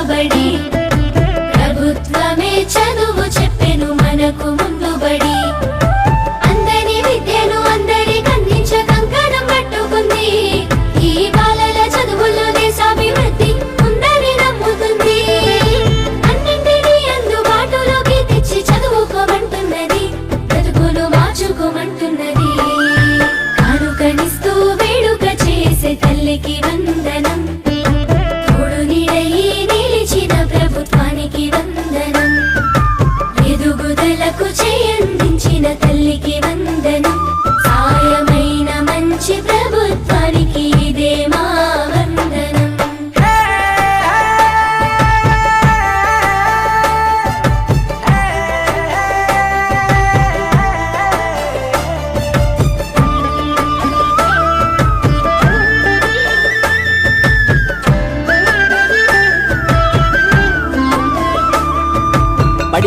ప్రభుత్వ ప్రభుత్వమే చదువు చెప్పెను మనకు ముందుబడి. అందరి విద్యను అందరికి అందించ కంకణం పట్టుకుంది ఈ బాలల చదువుల్లో దేశాభివృద్ధి ఉందని నమ్ముతుంది. అన్నింటినీ అందుబాటులోకి తెచ్చి చదువుకోమంటున్నది. బ్రతుకును మార్చుకోమంటున్నది. కానుకనిస్తూ వేడుక చేసే తల్లికి ప్రభుత్వానికి వందనం. ఎదుగుదలకు చేయందించిన తల్లికి వందనం. సాయమైన మంచి ప్రభుత్వానికి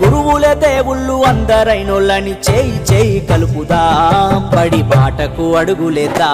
గురువుల దేవుళ్ళు అందరైనోళ్ళని చేయి చేయి కలుపుదాం. బడి బాటకు అడుగులేదా